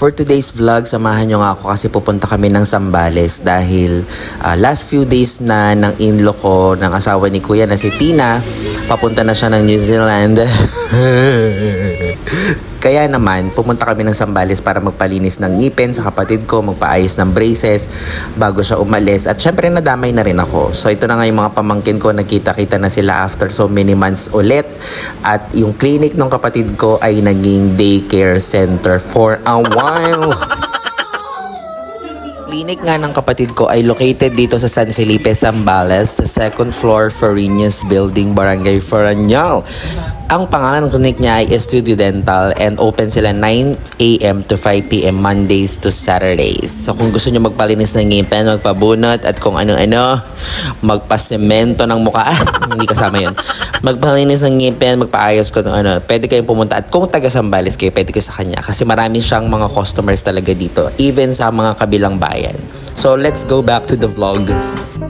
For today's vlog, samahan nyo nga ako kasi pupunta kami ng Sambales dahil ah, last few days na ng in-law ko, ng asawa ni Kuya na si Tina, papunta na siya ng New Zealand. Kaya naman, pumunta kami ng Sambales para magpalinis ng ngipin sa kapatid ko, magpaayos ng braces bago siya umalis. At syempre nadamay na rin ako. So ito na nga yung mga pamangkin ko, nagkita-kita na sila after so many months ulit. At yung clinic ng kapatid ko ay naging daycare center for a while. Clinic nga ng kapatid ko ay located dito sa San Felipe, Zambales, sa second floor Farinas Building, Barangay Faranyao. Ang pangalan ng clinic niya ay Studio Dental and open sila 9 a.m. to 5 p.m. Mondays to Saturdays. So kung gusto niyo magpalinis ng ngipin, magpabunot at kung ano-ano, magpasemento ng mukha, hindi kasama yun. Magpalinis ng ngipin, magpaayos ko ng ano, pwede kayong pumunta. At kung taga Sambales kayo, pwede kayo sa kanya. Kasi marami siyang mga customers talaga dito, even sa mga kabilang So let's go back to the vlog.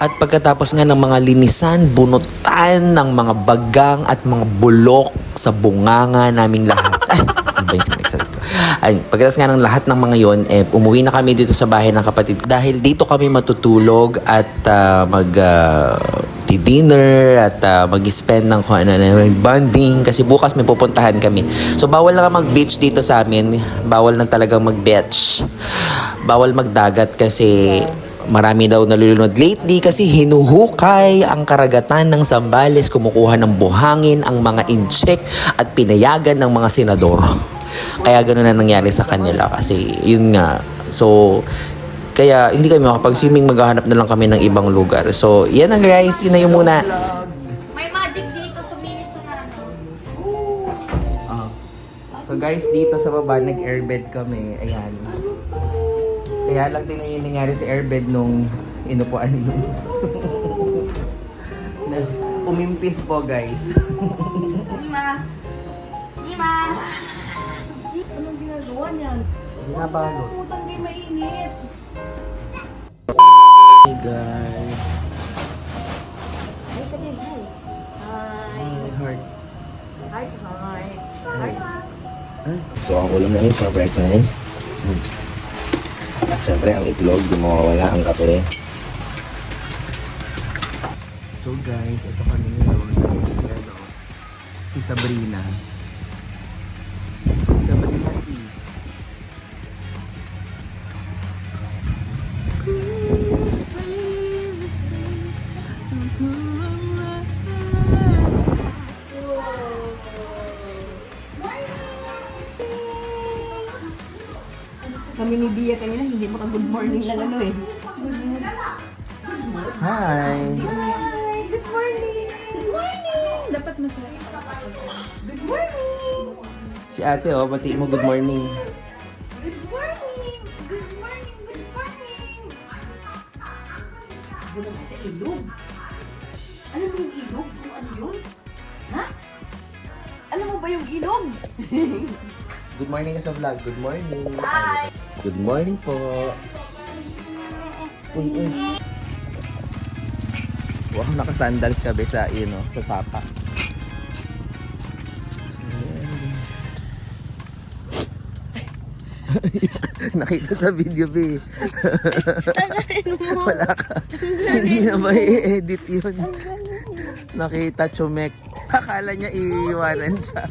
At pagkatapos nga ng mga linisan, bunutan ng mga bagang at mga bulok sa bunganga naming lahat. Ay, ano? Ay, pagkatapos nga ng lahat ng mga yon, eh, umuwi na kami dito sa bahay ng kapatid. Dahil dito kami matutulog at ah, mag ah, dinner at ah, mag-spend ng kung ano, bonding kasi bukas may pupuntahan kami. So bawal na mag-beach dito sa amin. Bawal na talagang mag-beach. Bawal magdagat kasi marami daw nalulunod lately kasi hinuhukay ang karagatan ng Sambales, kumukuha ng buhangin ang mga incheck at pinayagan ng mga senador. Kaya ganoon na nangyari sa kanila kasi yun nga. So, kaya hindi kami makapag-swimming, maghahanap na lang kami ng ibang lugar. So, yan na guys, yun na yung muna. May magic dito sa na ano. Ah. So guys, dito sa baba, nag-airbed kami. Ayan. Kaya lang din yung nangyari sa airbed nung inupuan ni Luis. na, umimpis po guys. Nima! Nima! Anong ginagawa niyan? Nabalot. Putang di mainit. Hey guys. Ay, ka din. Hi. My heart. Hi, hi. So, ang ulam namin for breakfast. Hmm. Siyempre, ang itlog, di mawawala ang kape. So guys, ito kami ngayon. Ayan si ano, si Sabrina. Sabrina si. Kami ni Bia kanina, hindi maka good morning lang ano eh. Hi! Hi! Good morning! Good morning! Dapat masaya. Good morning! Si ate oh, bati mo good morning. Good morning! Good morning! Good morning! Wala ka sa ilog. Alam mo yung ilog? Kung ano yun? Ha? Alam mo ba yung ilog? Good morning sa vlog. Good morning. Hi! Good morning po. Uy, uy. Wow, naka-sandals ka be sa, oh, sa sapa. Nakita sa video, be. Wala ka. Hindi na ba i-edit yun? Nakita, chumek. Akala niya iiwanan siya.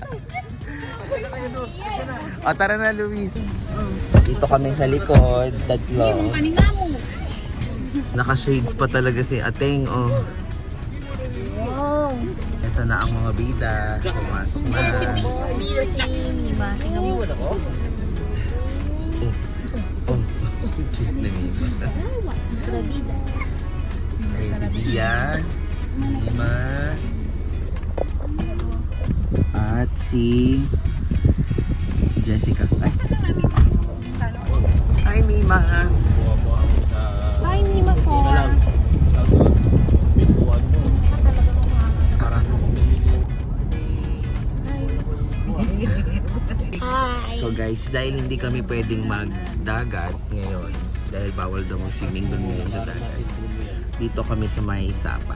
O, tara na, Luis. Dito kami sa likod, tatlo. Naka-shades pa talaga si Ateng, oh. Wow. Ito na ang mga bida. Pumasok na. Bida si Mima. Tingnan mo wala ko. Oh. Cute na Mima. Bida. Ayun si Bia. Mima. At si... dahil hindi kami pwedeng magdagat ngayon, dahil bawal daw ang swimming doon ngayon sa dagat, dito kami sa may sapa.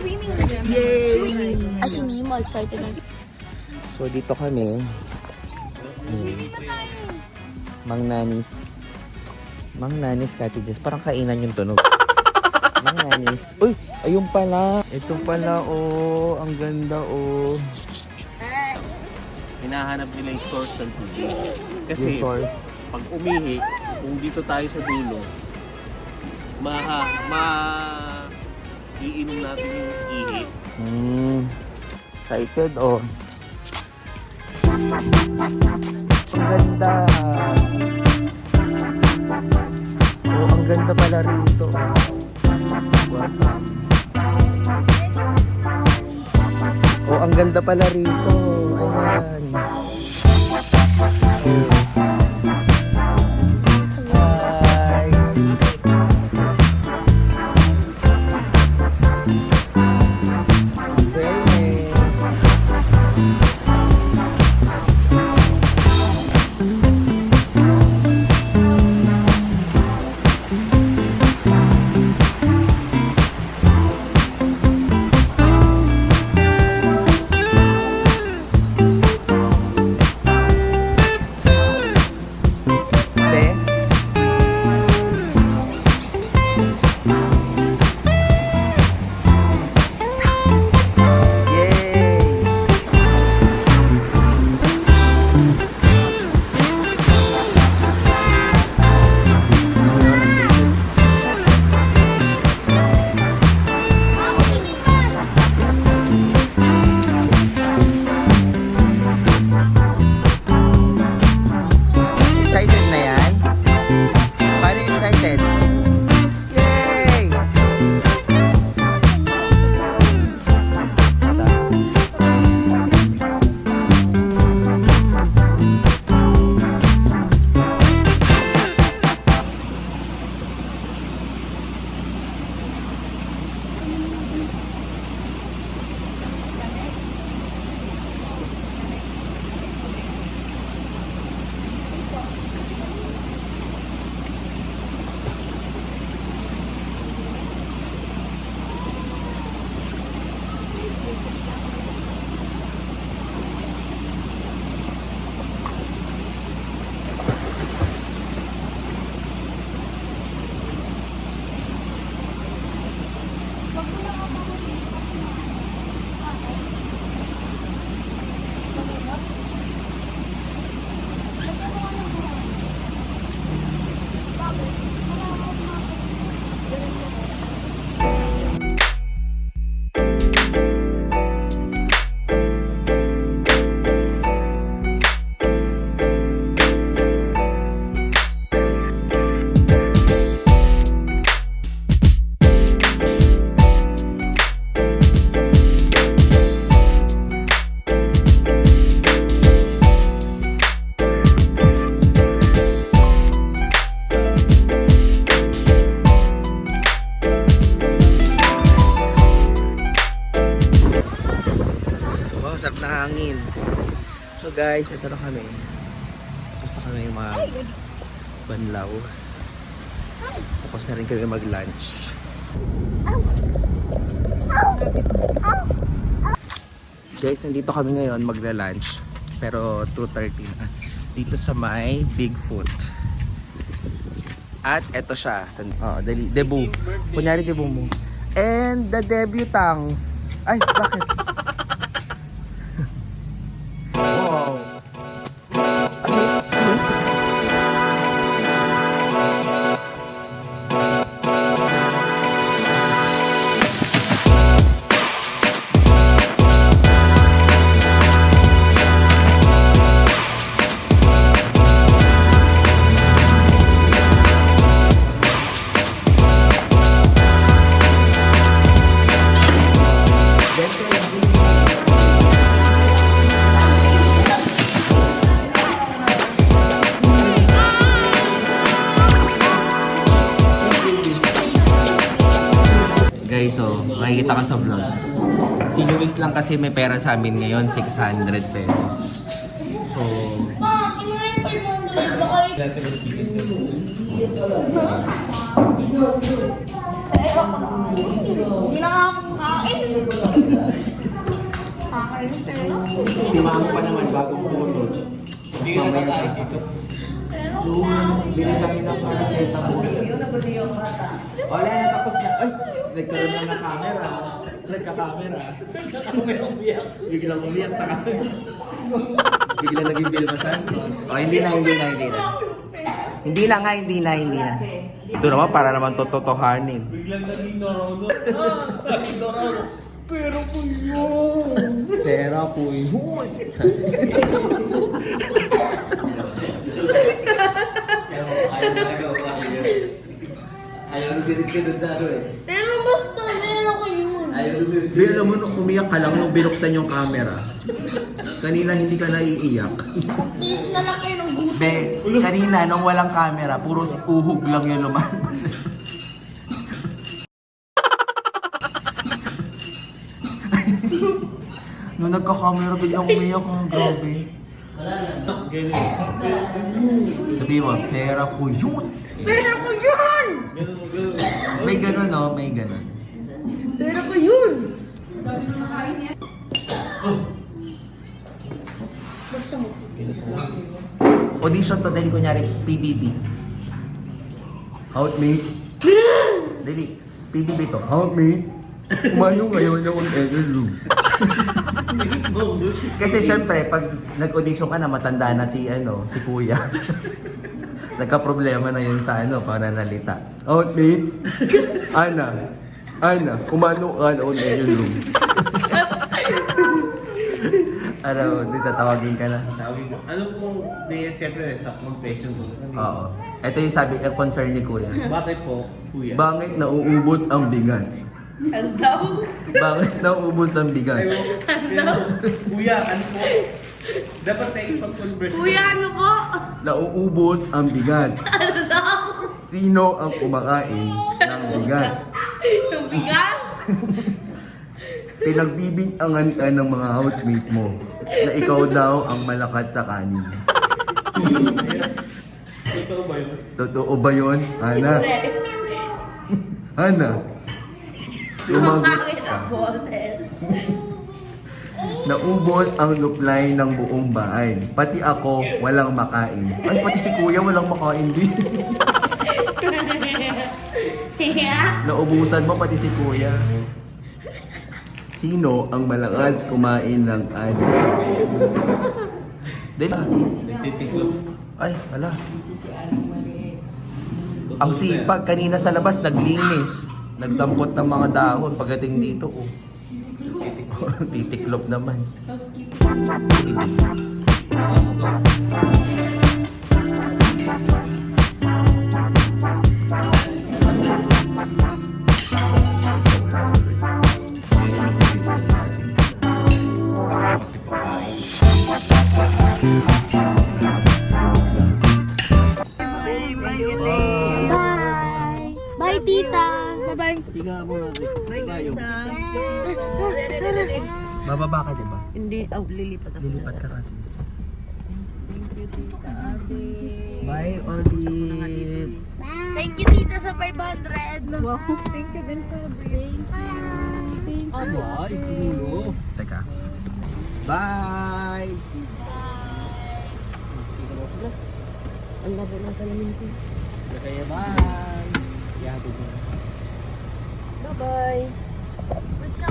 Swimming rin. Yay! Ay, si Mima, excited na. So dito kami. Hmm. Mang Nanis. Mang Nanis cottages. Parang kainan yung tunog. Mang Nanis. Uy! Ayun pala. Ito pala oh. Ang ganda oh. Hinahanap nila yung source ng tubig. Yung Kasi source. pag umihi, kung dito tayo sa dulo, ma, ma, iinom natin yung ihi. Hmm. Excited oh. Ang ganda. Oh, ang ganda pala rito. Welcome. Oh, ang ganda pala rito. Ayan. Hangin. So guys, ito na kami. Tapos na kami mga banlaw. Tapos na rin kami mag-lunch. Guys, nandito kami ngayon magla-lunch. Pero 2.30 na. Dito sa may Bigfoot. At eto siya. Oh, dali. Debut. Kunyari debut mo. And the debutangs. Ay, bakit? So makikita ka sa vlog. Si Luis lang kasi may pera sa amin ngayon, 600 pesos. So, Ma, kinuha yung 500. Baka yung... Hindi na nga ako kain. Kakain yung pera. si mama pa naman bagong bunod. Hindi ka nakakaisip. June, bili tayo ng paracetamol. Wala na, tapos na. Ay, nagkaroon na ng camera. Nagka-camera. Biglang umiyak sa camera. Biglang naging Vilma Santos. O, hindi na, hindi na, hindi na. Hindi na nga, hindi na, hindi na. Ito naman, para naman tototohanin. Biglang naging Norono. Sabi Norono. Pero po yun. Pera po yun. Ayaw na nagawa yun. Ayaw na binigyan eh. Pero basta meron ko yun. Ayaw binigyan. Di alam mo, nung umiyak ka lang nung binuksan yung camera. Kanina hindi ka naiiyak. Please na lang kayo ng gutom. Be, kanina nung walang camera, puro si uhog lang yung lumalabas. nung nagka-camera, biglang umiyak ang grabe. Sabi mo, pera ko yun. Pera ko yun! May ganun, no? May ganun. Pera ko yun! Basta mo. Audition to, dali kunyari, PBB. Outmate. Dali, PBB to. Outmate. Umayo ngayon yung Everloo. Kasi syempre, pag nag-audition ka na, matanda na si, ano, si kuya. Nagka-problema na yun sa, ano, pananalita. Outmate. Ana. Ana, umano ka na on Everloo. ano, di tatawagin ka na. Mo, ano pong, di, siyempre, sa confession ko. Oo. Ito yung sabi, eh, concern ni kuya. Bakit po, kuya? Bakit nauubot ang bigat? Ano daw? Bakit nauubot ang bigat? Ayaw, pero, kuya, ano po? Dapat na ipag-converse. Kuya, ano po? Nauubot ang bigat. Ano daw? Sino ang kumakain ng bigat? Yung bigas? Pinagbibintangan ka ng mga housemate mo na ikaw daw ang malakat sa kanin. Totoo ba yun? Totoo ba yun, Ana? Ana? Sumagot Bakit ka. ang boses? Naubos ang supply ng buong bahay. Pati ako, walang makain. Ay, pati si kuya, walang makain din. Naubusan mo pati si kuya. Sino ang malakas kumain ng ano? Dali. Nagtitiklop. Ay, wala. Ang sipag kanina sa labas, naglinis. Nagdampot ng mga dahon. Pagdating dito, oh. Titiklop naman. Bye! Lilipat ako. Lilipat ka kasi. Bye, Olive. Thank you, tita, sa 500! Wow, thank you din sa brain. Ay, tulo. Teka. Bye! Ang labo ng salamin ko. Kaya bye! Bye-bye.